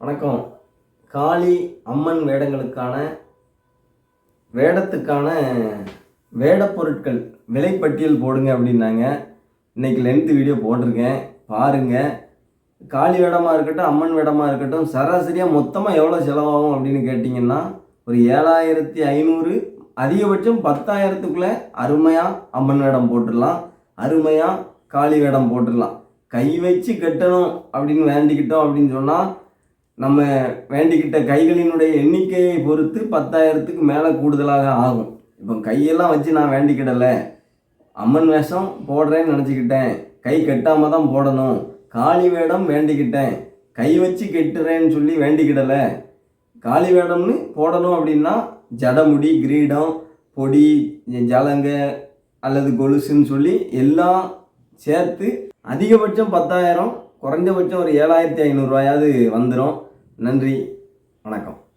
வணக்கம். காளி அம்மன் வேடங்களுக்கான வேடத்துக்கான வேடப்பொருட்கள் விலைப்பட்டியல் போடுங்க அப்படின்னாங்க. இன்னைக்கு லென்த்து வீடியோ போட்டிருக்கேன். பாருங்கள் காளி வேடமாக இருக்கட்டும் அம்மன் வேடமாக இருக்கட்டும் சராசரியாக மொத்தமாக எவ்வளோ செலவாகும் அப்படின்னு கேட்டிங்கன்னா ஒரு ஏழாயிரத்தி ஐநூறு அதிகபட்சம் பத்தாயிரத்துக்குள்ளே அருமையாக அம்மன் வேடம் போட்டுடலாம். அருமையாக காளி வேடம் போட்டுடலாம். கை வச்சு கட்டணும் அப்படின்னு வேண்டிக்கிட்டோம் அப்படின்னு சொன்னால் நம்ம வேண்டிக்கிட்ட கைகளினுடைய எண்ணிக்கையை பொறுத்து பத்தாயிரத்துக்கு மேலே கூடுதலாக ஆகும். இப்போ கையெல்லாம் வச்சு நான் வேண்டிக்கிடலை. அம்மன் வேஷம் போடுறேன்னு நினச்சிக்கிட்டேன். கை கட்டாமல் தான் போடணும். காளி வேடம் வேண்டிக்கிட்டேன். கை வச்சு கெட்டுறேன்னு சொல்லி வேண்டிக்கிடலை. காளி வேடம்னு போடணும் அப்படின்னா ஜடமுடி கிரீடம் பொடி ஜலங்க அல்லது கொலுசுன்னு சொல்லி எல்லாம் சேர்த்து அதிகபட்சம் பத்தாயிரம் குறைஞ்சபட்சம் ஒரு ஏழாயிரத்தி ஐநூறுரூவாயாவது வந்துடும் நன்றி வணக்கம்.